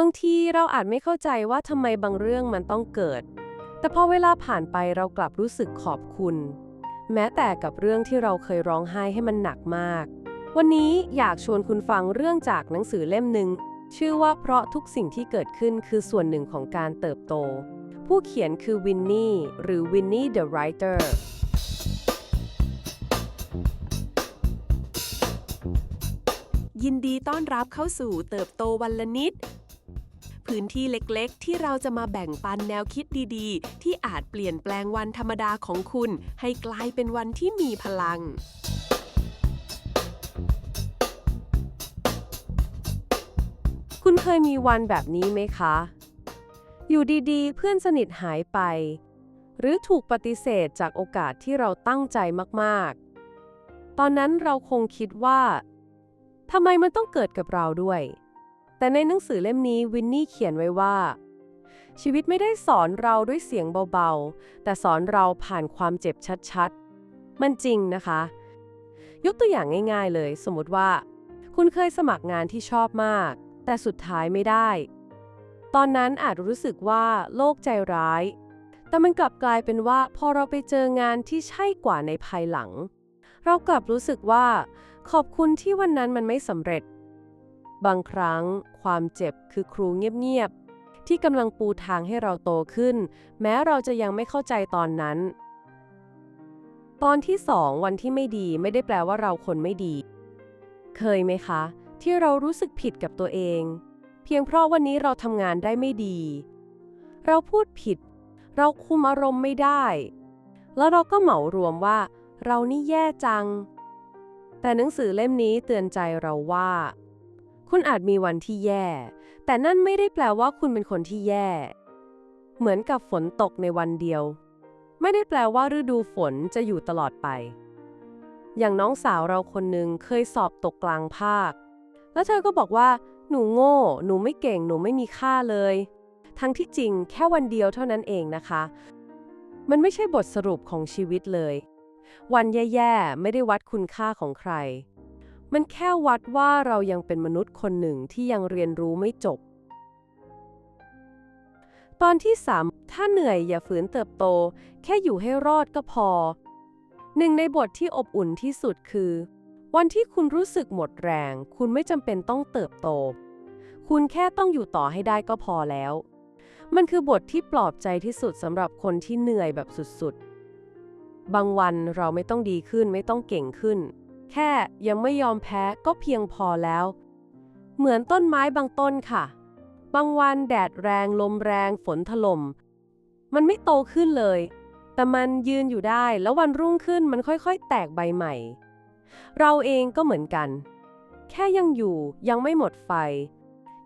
บางทีเราอาจไม่เข้าใจว่าทำไมบางเรื่องมันต้องเกิด แต่พอเวลาผ่านไปเรากลับรู้สึกขอบคุณ แม้แต่กับเรื่องที่เราเคยร้องไห้ให้มันหนักมาก วันนี้อยากชวนคุณฟังเรื่องจากหนังสือเล่มหนึ่งชื่อว่าเพราะทุกสิ่งที่เกิดขึ้นคือส่วนหนึ่งของการเติบโต ผู้เขียนคือวินนี่หรือวินนี่เดอะไรเตอร์ยินดีต้อนรับเข้าสู่เติบโตวันละนิด พื้นที่เล็กๆ ที่เราจะมาแบ่งปันแนวคิดดีๆ ที่อาจเปลี่ยนแปลงวันธรรมดาของคุณ ให้กลายเป็นวันที่มีพลังคุณเคยมีวันแบบนี้ไหมคะ อยู่ดีๆ เพื่อนสนิทหายไป หรือถูกปฏิเสธจากโอกาสที่เราตั้งใจมากๆ ตอนนั้นเราคงคิดว่าทำไมมันต้องเกิดกับเราด้วย แต่ในหนังสือเล่มนี้วินนี่เขียนไว้ว่า ชีวิตไม่ได้สอนเราด้วยเสียงเบาๆ แต่สอนเราผ่านความเจ็บชัดๆ มันจริงนะคะ ยกตัวอย่างง่ายๆเลย สมมติว่า คุณเคยสมัครงานที่ชอบมาก แต่สุดท้ายไม่ได้ ตอนนั้นอาจรู้สึกว่าโลกใจร้าย แต่มันกลับกลายเป็นว่าพอเราไปเจองานที่ใช่กว่าในภายหลัง เรากลับรู้สึกว่า ขอบคุณที่วันนั้นมันไม่สำเร็จ บางครั้งความเจ็บคือครูเงียบๆ ที่กำลังปูทางให้เราโตขึ้น แม้เราจะยังไม่เข้าใจตอนนั้น ตอนที่สองวันที่ไม่ดีไม่ได้แปลว่าเราคนไม่ดี เคยไหมคะ ที่เรารู้สึกผิดกับตัวเอง เพียงเพราะวันนี้เราทำงานได้ไม่ดี เราพูดผิด เราคุมอารมณ์ไม่ได้ แล้วเราก็เหมารวมว่า เรานี่แย่จัง แต่หนังสือเล่มนี้เตือนใจเราว่า คุณอาจมีวันที่แย่ แต่นั่นไม่ได้แปลว่าคุณเป็นคนที่แย่ เหมือนกับฝนตกในวันเดียว ไม่ได้แปลว่าฤดูฝนจะอยู่ตลอดไป อย่างน้องสาวเราคนหนึ่งเคยสอบตกกลางภาค แล้วเธอก็บอกว่า หนูโง่ หนูไม่เก่ง หนูไม่มีค่าเลย ทั้งที่จริงแค่วันเดียวเท่านั้นเองนะคะ มันไม่ใช่บทสรุปของชีวิตเลย วันแย่ๆ ไม่ได้วัดคุณค่าของใคร มันแค่วัดว่าเรายังเป็นมนุษย์คนหนึ่งที่ยังเรียนรู้ไม่จบ ตอนที่ 3 ถ้าเหนื่อยอย่าฝืนเติบโต แค่อยู่ให้รอดก็พอ หนึ่งในบทที่อบอุ่นที่สุดคือ วันที่คุณรู้สึกหมดแรง คุณไม่จำเป็นต้องเติบโต คุณแค่ต้องอยู่ต่อให้ได้ก็พอแล้ว มันคือบทที่ปลอบใจที่สุดสำหรับคนที่เหนื่อยแบบสุดๆ บางวันเราไม่ต้องดีขึ้นไม่ต้องเก่งขึ้น แค่ยังไม่ยอมแพ้ก็เพียงพอแล้ว เหมือนต้นไม้บางต้นค่ะ บางวันแดดแรงลมแรงฝนถล่ม มันไม่โตขึ้นเลย แต่มันยืนอยู่ได้แล้ววันรุ่งขึ้นมันค่อยๆ แตกใบใหม่ เราเองก็เหมือนกัน แค่ยังอยู่ยังไม่หมดไฟ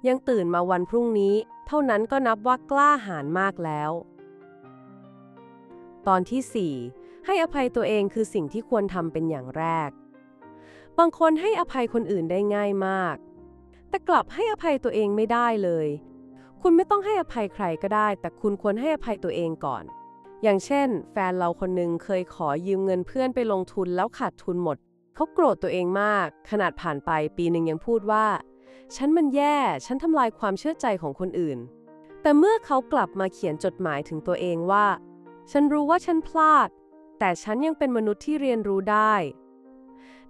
ยังตื่นมาวันพรุ่งนี้ เท่านั้นก็นับว่ากล้าหาญมากแล้ว ตอนที่ 4 ให้อภัยตัวเองคือสิ่งที่ควรทำเป็นอย่างแรก บางคนให้อภัยคนอื่นได้ง่ายมาก แต่กลับให้อภัยตัวเองไม่ได้เลย คุณไม่ต้องให้อภัยใครก็ได้ แต่คุณควรให้อภัยตัวเองก่อน อย่างเช่น แฟนเราคนหนึ่งเคยขอยืมเงินเพื่อนไปลงทุนแล้วขาดทุนหมด เขาโกรธตัวเองมาก ขนาดผ่านไปปีหนึ่งยังพูดว่า ฉันมันแย่ ฉันทำลายความเชื่อใจของคนอื่น แต่เมื่อเขากลับมาเขียนจดหมายถึงตัวเองว่า ฉันรู้ว่าฉันพลาด แต่ฉันยังเป็นมนุษย์ที่เรียนรู้ได้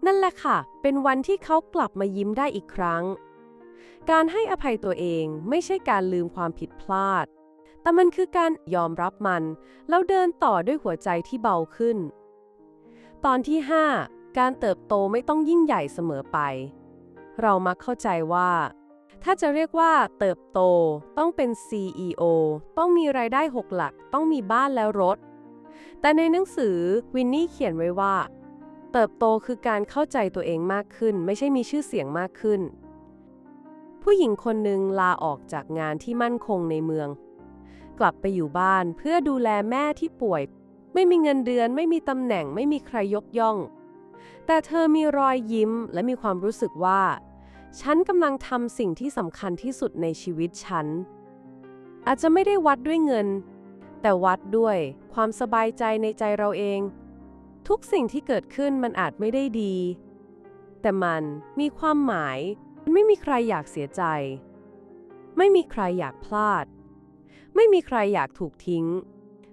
นั่นแหละค่ะ เป็นวันที่เขากลับมายิ้มได้อีกครั้ง การให้อภัยตัวเองไม่ใช่การลืมความผิดพลาด แต่มันคือการยอมรับมัน แล้วเดินต่อด้วยหัวใจที่เบาขึ้น ตอนที่ 5 การเติบโตไม่ต้องยิ่งใหญ่เสมอไป เรามักเข้าใจว่า ถ้าจะเรียกว่าเติบโตต้องเป็น CEO ต้องมีรายได้ 6 หลัก ต้องมีบ้านแล้วรถ แต่ในหนังสือวินนี่เขียนไว้ว่า เติบโตคือการเข้าใจตัวเองมากขึ้น ไม่ใช่มีชื่อเสียงมากขึ้น ผู้หญิงคนหนึ่งลาออกจากงานที่มั่นคงในเมือง กลับไปอยู่บ้านเพื่อดูแลแม่ที่ป่วย ไม่มีเงินเดือน ไม่มีตำแหน่ง ไม่มีใครยกย่อง แต่เธอมีรอยยิ้มและมีความรู้สึกว่า ฉันกำลังทำสิ่งที่สำคัญที่สุดในชีวิตฉัน อาจจะไม่ได้วัดด้วยเงิน แต่วัดด้วยความสบายใจในใจเราเอง ทุกสิ่งที่เกิดขึ้นมันอาจไม่ได้ดี แต่มันมีความหมาย มันไม่มีใครอยากเสียใจ ไม่มีใครอยากพลาด ไม่มีใครอยากถูกทิ้ง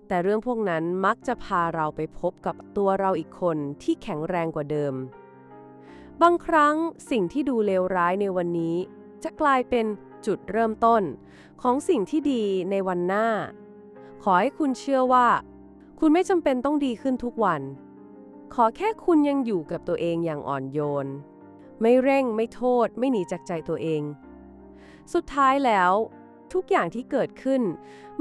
แต่เรื่องพวกนั้นมักจะพาเราไปพบกับตัวเราอีกคนที่แข็งแรงกว่าเดิม บางครั้งสิ่งที่ดูเลวร้ายในวันนี้ จะกลายเป็นจุดเริ่มต้นของสิ่งที่ดีในวันหน้า ขอให้คุณเชื่อว่า คุณไม่จำเป็นต้องดีขึ้นทุกวัน ขอแค่คุณยังอยู่กับตัวเองอย่างอ่อนโยน ไม่เร่งไม่โทษ ไม่หนีจากใจตัวเอง สุดท้ายแล้ว ทุกอย่างที่เกิดขึ้น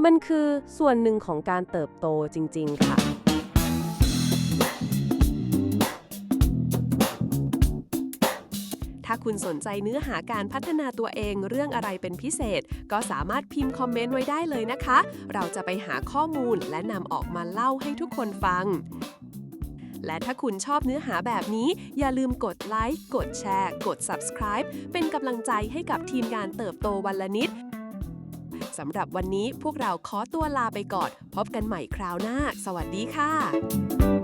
มันคือส่วนหนึ่งของการเติบโตจริง ๆ ค่ะถ้าคุณสนใจเนื้อหาการพัฒนาตัวเองเรื่องอะไรเป็นพิเศษ ก็สามารถพิมพ์คอมเมนต์ไว้ได้เลยนะคะ เราจะไปหาข้อมูลและนำออกมาเล่าให้ทุกคนฟัง และถ้าคุณชอบเนื้อหาแบบนี้อย่าลืมกดไลค์กดแชร์ กด subscribe เป็นกำลังใจให้กับทีมงานเติบโตวันละนิดสำหรับวันนี้พวกเราขอตัวลาไปก่อน พบกันใหม่คราวหน้า สวัสดีค่ะ